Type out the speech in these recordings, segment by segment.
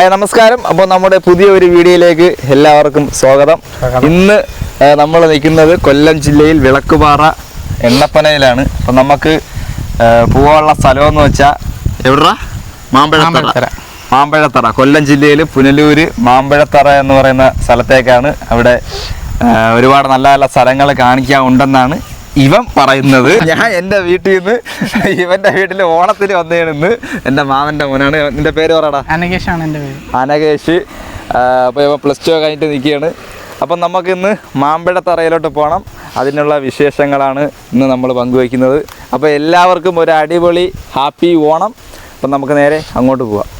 Hi നമസ്കാരം. അപ്പോൾ നമ്മുടെ പുതിയ ഒരു വീഡിയോയിലേക്ക് എല്ലാവർക്കും സ്വാഗതം. ഇന്ന് നമ്മൾ നിൽക്കുന്നത് കൊല്ലം ജില്ലയിൽ വിളക്കുപാറ എണ്ണപ്പനയിലാണ്. അപ്പം നമുക്ക് പോകാനുള്ള സ്ഥലമെന്ന് വെച്ചാൽ എവിടാ മാമ്പഴത്തറ. മാമ്പഴത്തറ. മാമ്പഴത്തറ. കൊല്ലം ജില്ലയിൽ പുനലൂര് മാമ്പഴത്തറ എന്ന് പറയുന്ന സ്ഥലത്തേക്കാണ് അവിടെ ഒരുപാട് നല്ല നല്ല സ്ഥലങ്ങൾ കാണിക്കാൻ ഉണ്ടെന്നാണ് ഇവൻ പറയുന്നത് ഞാൻ എന്റെ വീട്ടിൽ നിന്ന് ഇവന്റെ വീട്ടിൽ ഓണത്തിന് വന്നേണെന്ന് എന്റെ മാമന്റെ മോനാണ്. നിന്റെ പേര് പറയടാ അനകേഷാണ് എന്റെ പേര്. അനകേഷ്. അപ്പോൾ ഇവ പ്ലസ് ടു കഴിഞ്ഞിട്ട് നിൽക്കുകയാണ്. അപ്പം നമുക്കിന്ന് മാമ്പഴത്തറയിലോട്ട് പോകണം അതിനുള്ള വിശേഷങ്ങളാണ് ഇന്ന് നമ്മൾ പങ്കുവയ്ക്കുന്നത്. അപ്പോൾ എല്ലാവർക്കും ഒരു അടിപൊളി ഹാപ്പി ഓണം. അപ്പം നമുക്ക് നേരെ അങ്ങോട്ട് പോവാം.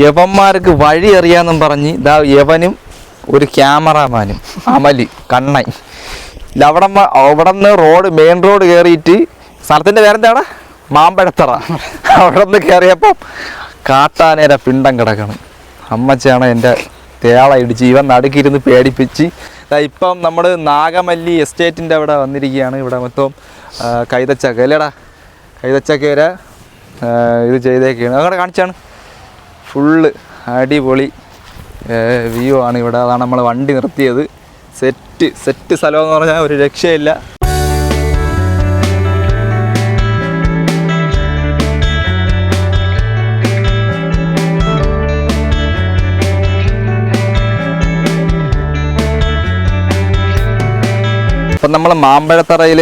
യവന്മാർക്ക് വഴി അറിയാമെന്നും പറഞ്ഞ് ഇതാ യവനും ഒരു ക്യാമറാമാനും അമലി കണ്ണൻ. അവിടെ അവിടെ നിന്ന് റോഡ് മെയിൻ റോഡ് കയറിയിട്ട് സ്ഥലത്തിന്റെ പേരെന്താടാ? മാമ്പഴത്തറ. അവിടെ നിന്ന് കയറിയപ്പം കാട്ടാനേരെ പിണ്ടം കിടക്കണം. അമ്മച്ചാണ് എന്റെ തേള ഇടിച്ച് ഇവൻ നടുക്കിരുന്ന് പേടിപ്പിച്ച്. ഇപ്പം നമ്മൾ നാഗമല്ലി എസ്റ്റേറ്റിന്റെ അവിടെ വന്നിരിക്കുകയാണ്. ഇവിടെ മൊത്തം കൈതച്ചക്ക. അല്ലേടാ? കൈതച്ചക്കയുടെ ഇത് ചെയ്തേക്കാണ് അങ്ങനെ കാണിച്ചാണ്. ഫുള്ള് അടിപൊളി വ്യൂ ആണ് ഇവിടെ. അതാണ് നമ്മൾ വണ്ടി നിർത്തിയത്. സെറ്റ് സെറ്റ് സ്ഥലമെന്ന് പറഞ്ഞാൽ ഒരു രക്ഷയില്ല. അപ്പം നമ്മൾ മാമ്പഴത്തറയിൽ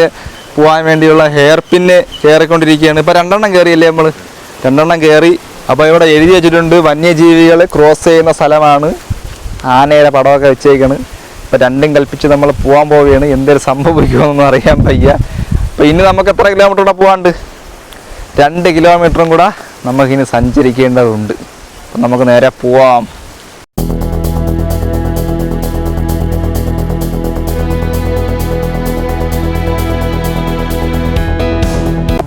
പോകാൻ വേണ്ടിയുള്ള ഹെയർ പിന്നെ കയറിക്കൊണ്ടിരിക്കുകയാണ്. ഇപ്പോൾ രണ്ടെണ്ണം കയറിയില്ലേ നമ്മൾ രണ്ടെണ്ണം കയറി അപ്പോൾ ഇവിടെ എഴുതി വെച്ചിട്ടുണ്ട് വന്യജീവികൾ ക്രോസ് ചെയ്യുന്ന സ്ഥലമാണ്. ആനയുടെ പടമൊക്കെ വെച്ചേക്കാണ്. അപ്പോൾ രണ്ടും കൽപ്പിച്ച് നമ്മൾ പോകാൻ പോവുകയാണ്. എന്തൊരു സംഭവിക്കുമെന്നൊന്നും അറിയാൻ വയ്യ. അപ്പോൾ ഇനി നമുക്ക് എത്ര കിലോമീറ്റർ കൂടെ പോകാണ്ട് രണ്ട് കിലോമീറ്ററും കൂടെ നമുക്കിനി സഞ്ചരിക്കേണ്ടതുണ്ട്. അപ്പം നമുക്ക് നേരെ പോവാം.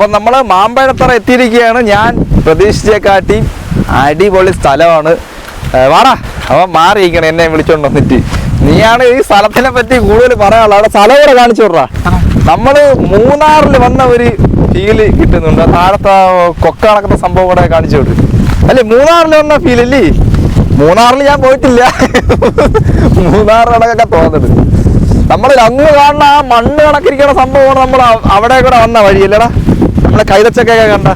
അപ്പം നമ്മൾ മാമ്പഴത്തറ എത്തിയിരിക്കുകയാണ്. ഞാൻ പ്രതീക്ഷിച്ചേക്കാട്ടി അടിപൊളി സ്ഥലമാണ്. വാടാ. അവൻ മാറിയിരിക്കണം എന്നെ വിളിച്ചോണ്ട് വന്നിട്ട്. നീയാണ് ഈ സ്ഥലത്തിനെ പറ്റി കൂടുതൽ പറയാനുള്ളത്. അവിടെ സ്ഥലം കൂടെ കാണിച്ചു വിട്രാ നമ്മൾ മൂന്നാറിൽ വന്ന ഒരു ഫീൽ കിട്ടുന്നുണ്ട്. താഴത്തെ കൊക്ക കണക്കുന്ന സംഭവം കൂടെ കാണിച്ചു വിടും അല്ലേ മൂന്നാറിൽ വന്ന ഫീൽ അല്ലേ? മൂന്നാറിൽ ഞാൻ പോയിട്ടില്ല. മൂന്നാർ കണക്കൊക്കെ തോന്നുന്നത്. നമ്മൾ അങ്ങ് കാണുന്ന ആ മണ്ണ് കണക്കിരിക്കുന്ന സംഭവമാണ് നമ്മൾ അവ- അവിടെ കൂടെ വന്ന വഴിയല്ലടാ. നമ്മളെ കൈതച്ചക്കയൊക്കെ കണ്ട.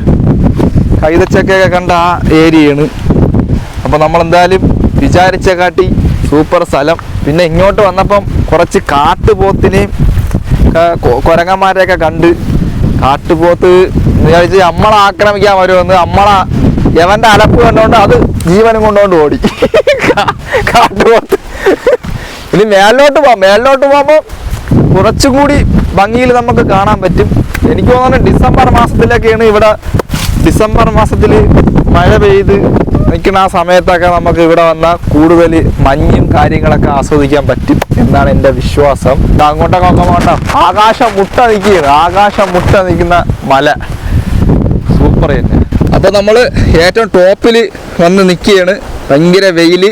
കൈതച്ചക്കയൊക്കെ കണ്ട ആ ഏരിയയാണ്. അപ്പോൾ നമ്മൾ എന്തായാലും വിചാരിച്ച കാട്ടി സൂപ്പർ സ്ഥലം. പിന്നെ ഇങ്ങോട്ട് വന്നപ്പം കുറച്ച് കാട്ടുപോത്തിനെയും കുരങ്ങന്മാരെയൊക്കെ കണ്ട്. കാട്ടുപോത്ത് വിചാരിച്ച് നമ്മളെ ആക്രമിക്കാൻ വരുമെന്ന് നമ്മളെ യവന്റെ അലപ്പ് കണ്ടുകൊണ്ട് അത് ജീവനും കൊണ്ടുകൊണ്ട് ഓടി. കാട്ടുപോത്ത്. ഇനി മേലോട്ട് പോവാം. മേലോട്ട് പോകുമ്പോൾ കുറച്ചും കൂടി ഭംഗിയിൽ നമുക്ക് കാണാൻ പറ്റും. എനിക്ക് തോന്നുന്നു ഡിസംബർ മാസത്തിലൊക്കെയാണ് ഇവിടെ ഡിസംബർ മാസത്തിൽ മഴ പെയ്ത് നിൽക്കുന്ന ആ സമയത്തൊക്കെ നമുക്ക് ഇവിടെ വന്നാൽ കൂടുതൽ മഞ്ഞും കാര്യങ്ങളൊക്കെ ആസ്വദിക്കാൻ പറ്റും എന്നാണ് എന്റെ വിശ്വാസം. അങ്ങോട്ടൊക്കെ നോക്കാൻ വേണ്ട ആകാശം മുട്ട നിൽക്കുകയാണ്. ആകാശം മുട്ട നിൽക്കുന്ന മല. സൂപ്പർ തന്നെ. അപ്പോൾ നമ്മൾ ഏറ്റവും ടോപ്പിൽ വന്ന് നിൽക്കുകയാണ്. ഭയങ്കര വെയിൽ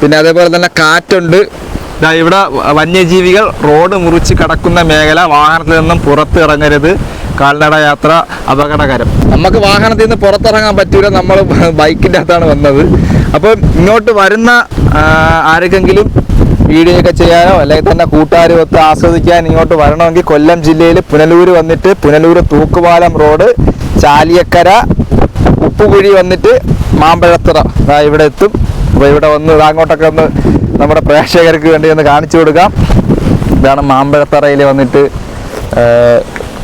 പിന്നെ അതേപോലെ തന്നെ കാറ്റുണ്ട്. ഇവിടെ വന്യജീവികൾ റോഡ് മുറിച്ച് കടക്കുന്ന മേഖല വാഹനത്തിൽ നിന്നും പുറത്ത് ഇറങ്ങരുത് കാൽനട യാത്ര അപകടകരം. നമുക്ക് വാഹനത്തിൽ നിന്ന് പുറത്തിറങ്ങാൻ പറ്റൂല നമ്മൾ ബൈക്കിന്റെ അകത്താണ് വന്നത്. അപ്പോൾ ഇങ്ങോട്ട് വരുന്ന ആർക്കെങ്കിലും വീഡിയോ ഒക്കെ ചെയ്യാനോ അല്ലെങ്കിൽ തന്നെ കൂട്ടുകാരും ഒത്ത് ആസ്വദിക്കാൻ ഇങ്ങോട്ട് വരണമെങ്കിൽ കൊല്ലം ജില്ലയിൽ പുനലൂർ വന്നിട്ട് പുനലൂർ തൂക്കുപാലം റോഡ് ചാലിയക്കര ഉപ്പുകുഴി വന്നിട്ട് മാമ്പഴത്തറ. ഇവിടെ എത്തും. അപ്പോൾ ഇവിടെ വന്ന് അങ്ങോട്ടൊക്കെ ഒന്ന് നമ്മുടെ പ്രേക്ഷകർക്ക് വേണ്ടി ഒന്ന് കാണിച്ചു കൊടുക്കാം. ഇതാണ് മാമ്പഴത്തറയിൽ വന്നിട്ട്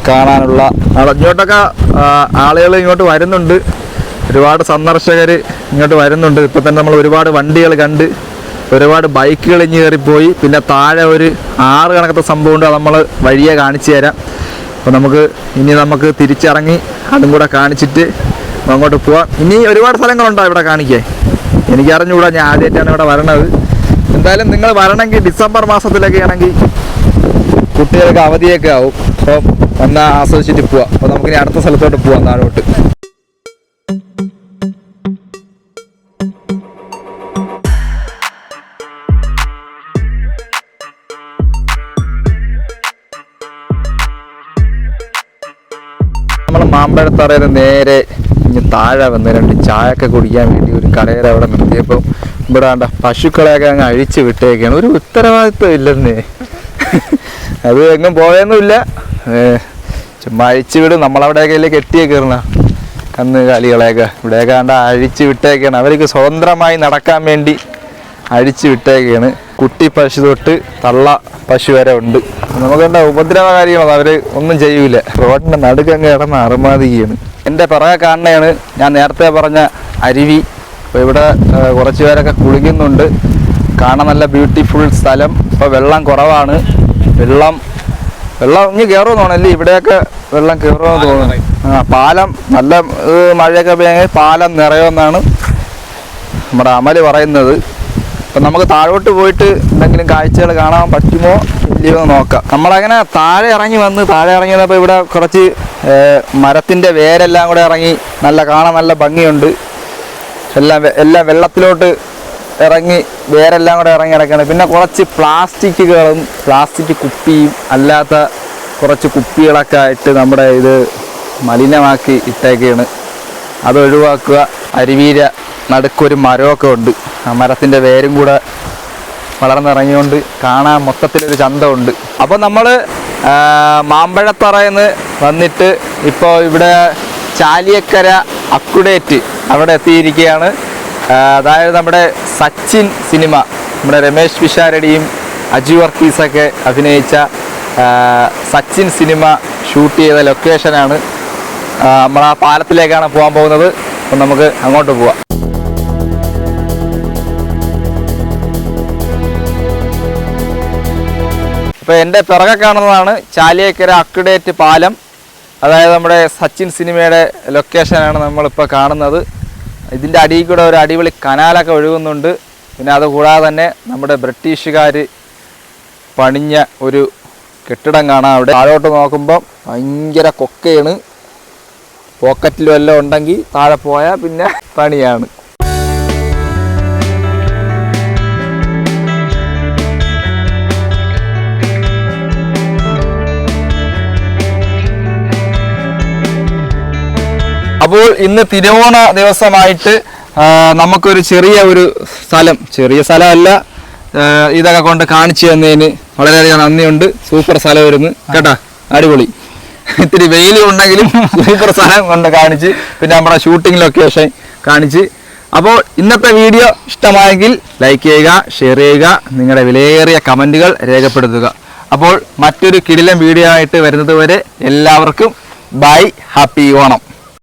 കാണാനുള്ള ഇങ്ങോട്ടൊക്കെ ആളുകൾ ഇങ്ങോട്ട് വരുന്നുണ്ട്. ഒരുപാട് സന്ദർശകർ ഇങ്ങോട്ട് വരുന്നുണ്ട്. ഇപ്പം തന്നെ നമ്മൾ ഒരുപാട് വണ്ടികൾ കണ്ട് ഒരുപാട് ബൈക്കുകൾ ഇഞ്ഞ് കയറിപ്പോയി. പിന്നെ താഴെ ഒരു ആറ് കണക്കത്തെ സംഭവമുണ്ട് അത് നമ്മൾ വഴിയെ കാണിച്ചു തരാം. അപ്പോൾ നമുക്ക് ഇനി നമുക്ക് തിരിച്ചിറങ്ങി അതും കൂടെ കാണിച്ചിട്ട് അങ്ങോട്ട് പോവാം. ഇനി ഒരുപാട് സ്ഥലങ്ങളുണ്ടോ ഇവിടെ കാണിക്കേ എനിക്കറിഞ്ഞുകൂടാ ഞാൻ ആദ്യമായിട്ടാണ് ഇവിടെ വരണത്. എന്തായാലും നിങ്ങൾ വരണമെങ്കിൽ ഡിസംബർ മാസത്തിലൊക്കെ ആണെങ്കിൽ കുട്ടികൾക്ക് അവധിയൊക്കെ ആവും. അപ്പോൾ വന്നാൽ ആസ്വദിച്ചിട്ട് പോവാം. അപ്പോൾ നമുക്കിനി അടുത്ത സ്ഥലത്തോട്ട് പോവാം താഴോട്ട്. നമ്മൾ മാമ്പഴത്തറയിൽ നേരെ ഇനി താഴെ വന്ന് രണ്ട് ചായ ഒക്കെ കുടിക്കാൻ വേണ്ടി ഒരു കടയിൽ അവിടെ നിർത്തിയപ്പോൾ ഇവിടെ വേണ്ട പശുക്കളെയൊക്കെ അങ്ങ് അഴിച്ചു വിട്ടേക്കാണ്. ഒരു ഉത്തരവാദിത്വം ഇല്ലെന്നേ. അത് എങ്ങും പോയൊന്നുമില്ല. ചുമ്മാ അഴിച്ചു വിടും. നമ്മളവിടെയൊക്കെ കെട്ടിയേ കയറണ കന്ന് കാലികളെയൊക്കെ ഇവിടെയൊക്കെ കണ്ട അഴിച്ചു വിട്ടേക്കാണ്. അവർക്ക് സ്വതന്ത്രമായി നടക്കാൻ വേണ്ടി അഴിച്ചു വിട്ടേക്കാണ്. കുട്ടി പശു തൊട്ട് തള്ള പശു വരെ ഉണ്ട്. നമുക്ക് എന്താ ഉപദ്രവകാരികളോ അവർ ഒന്നും ചെയ്യൂല. റോഡിന്റെ നടുക്കങ്ങ് കിടന്ന് അറുമാതിയാണ് എന്റെ പിറകെ കാണുന്നതാണ് ഞാൻ നേരത്തെ പറഞ്ഞ അരുവി. അപ്പോൾ ഇവിടെ കുറച്ച് പേരൊക്കെ കുളിക്കുന്നുണ്ട്. കാണാൻ നല്ല ബ്യൂട്ടിഫുൾ സ്ഥലം. ഇപ്പോൾ വെള്ളം കുറവാണ്. വെള്ളം വെള്ളം ഇനി കയറുമെന്ന് അല്ലേ? ഇവിടെയൊക്കെ വെള്ളം കയറുമെന്ന് തോന്നുന്നു. ആ പാലം നല്ല മഴയൊക്കെ പെയ്യാൻ പാലം നിറയുമെന്നാണ് നമ്മുടെ അമൽ പറയുന്നത്. അപ്പം നമുക്ക് താഴോട്ട് പോയിട്ട് എന്തെങ്കിലും കാഴ്ചകൾ കാണാൻ പറ്റുമോ ഇല്ലയോ എന്ന് നോക്കാം. നമ്മളങ്ങനെ താഴെ ഇറങ്ങി വന്ന് താഴെ ഇറങ്ങി വന്നപ്പോൾ ഇവിടെ കുറച്ച് മരത്തിന്റെ വേരെല്ലാം കൂടെ ഇറങ്ങി നല്ല കാണാൻ നല്ല ഭംഗിയുണ്ട്. എല്ലാം എല്ലാം വെള്ളത്തിലോട്ട് ഇറങ്ങി വേരെല്ലാം കൂടെ ഇറങ്ങി കിടക്കുകയാണ് പിന്നെ കുറച്ച് പ്ലാസ്റ്റിക്കുകളും പ്ലാസ്റ്റിക് കുപ്പിയും അല്ലാത്ത കുറച്ച് കുപ്പികളൊക്കെ ആയിട്ട് നമ്മുടെ ഇത് മലിനമാക്കി ഇട്ടേക്കാണ്. അത് ഒഴിവാക്കുക. അരുവീര നടുക്കൊരു മരമൊക്കെ ഉണ്ട്. ആ മരത്തിന്റെ വേരും കൂടെ വളർന്നിറങ്ങിയോണ്ട് കാണാൻ മൊത്തത്തിലൊരു ചന്തമുണ്ട്. അപ്പോൾ നമ്മൾ മാമ്പഴത്തറയിൽ നിന്ന് വന്നിട്ട് ഇപ്പോൾ ഇവിടെ ചാലിയക്കര അക്കുഡേറ്റ് അവിടെ എത്തിയിരിക്കുകയാണ്. അതായത് നമ്മുടെ സച്ചിൻ സിനിമ നമ്മുടെ രമേശ് പിഷാരടിയും അജു വർക്കീസൊക്കെ അഭിനയിച്ച സച്ചിൻ സിനിമ ഷൂട്ട് ചെയ്ത ലൊക്കേഷനാണ്. നമ്മൾ ആ പാലത്തിലേക്കാണ് പോകാൻ പോകുന്നത്. അപ്പം നമുക്ക് അങ്ങോട്ട് പോവാം. അപ്പോൾ എന്റെ പിറകെ കാണുന്നതാണ് ചാലിയേക്കര അക്കുഡേറ്റ് പാലം. അതായത് നമ്മുടെ സച്ചിൻ സിനിമയുടെ ലൊക്കേഷനാണ് നമ്മളിപ്പോൾ കാണുന്നത്. ഇതിന്റെ അടിയിൽ കൂടെ ഒരു അടിപൊളി കനാലൊക്കെ ഒഴുകുന്നുണ്ട്. പിന്നെ അതുകൂടാതെ തന്നെ നമ്മുടെ ബ്രിട്ടീഷുകാർ പണിഞ്ഞ ഒരു കെട്ടിടം കാണാം അവിടെ. താഴോട്ട് നോക്കുമ്പോൾ ഭയങ്കര കൊക്കയാണ്. പോക്കറ്റിലും എല്ലാം ഉണ്ടെങ്കിൽ താഴെ പോയാൽ പിന്നെ പണിയാണ്. അപ്പോൾ ഇന്ന് തിരുവോണ ദിവസമായിട്ട് നമുക്കൊരു ചെറിയ ഒരു സ്ഥലം ചെറിയ സ്ഥലമല്ല ഇതൊക്കെ കൊണ്ട് കാണിച്ചു തന്നതിന് വളരെയധികം നന്ദിയുണ്ട്. സൂപ്പർ സ്ഥലമായിരുന്നു. കേട്ടാ? അടിപൊളി. ഇത്തിരി വെയിൽ ഉണ്ടെങ്കിലും സൂപ്പർ സ്ഥലം കൊണ്ട് കാണിച്ച് പിന്നെ നമ്മുടെ ഷൂട്ടിംഗ് ലൊക്കേഷൻ കാണിച്ച്. അപ്പോൾ ഇന്നത്തെ വീഡിയോ ഇഷ്ടമായെങ്കിൽ ലൈക്ക് ചെയ്യുക ഷെയർ ചെയ്യുക നിങ്ങളുടെ വിലയേറിയ കമന്റുകൾ രേഖപ്പെടുത്തുക. അപ്പോൾ മറ്റൊരു കിടിലം വീഡിയോ ആയിട്ട് വരുന്നത് വരെ എല്ലാവർക്കും ബൈ ഹാപ്പി ഓണം.